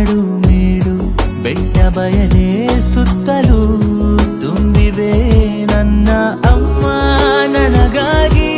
ಕಾಡು ಮೇಡು ಬೆಟ್ಟ ಬಯಲೇ ಸುತ್ತಲೂ ತುಂಬಿವೆ ನನ್ನ ಅಮ್ಮ ನನಗಾಗಿ.